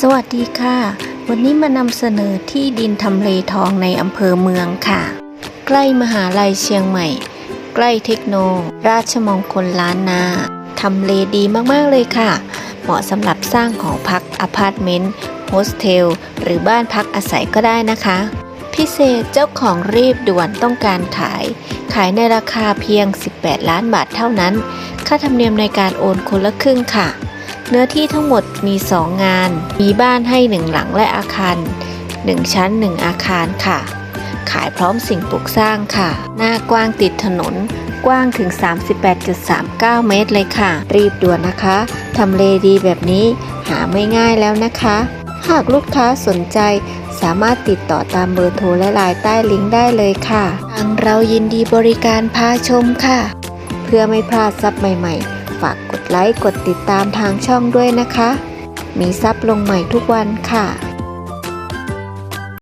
สวัสดีค่ะ วันนี้มานำเสนอที่ดินทำเลทองในอำเภอเมืองค่ะ ใกล้มหาลัยเชียงใหม่ ใกล้เทคโน ราชมงคลล้านนาทำเลดีมากๆเลยค่ะ เหมาะสำหรับสร้างของพักอพาร์ตเมนต์โฮสเทล หรือบ้านพักอาศัยก็ได้นะคะ พิเศษเจ้าของรีบด่วนต้องการขาย ขายในราคาเพียง 18 ล้านบาทเท่านั้น ค่าธรรมเนียมในการโอนคนละครึ่งค่ะ เนื้อที่ทั้งหมดมี 2 งาน มีบ้านให้ 1 หลังและอาคาร 1 ชั้น 1 อาคารค่ะ ขายพร้อมสิ่งปลูกสร้างค่ะ หน้ากว้างติดถนน กว้างถึง 38.39 เมตรเลยค่ะ รีบด่วนนะคะ ทำเลดีแบบนี้หาไม่ง่ายแล้วนะคะ หากลูกค้าสนใจสามารถติดต่อตามเบอร์โทรและไลน์ใต้ลิงก์ได้เลยค่ะ ทางเรายินดีบริการพาชมค่ะ เพื่อไม่พลาดซับใหม่ ๆ ฝากกดไลค์ กดติดตามทางช่องด้วยนะคะ มีซับลงใหม่ทุกวันค่ะ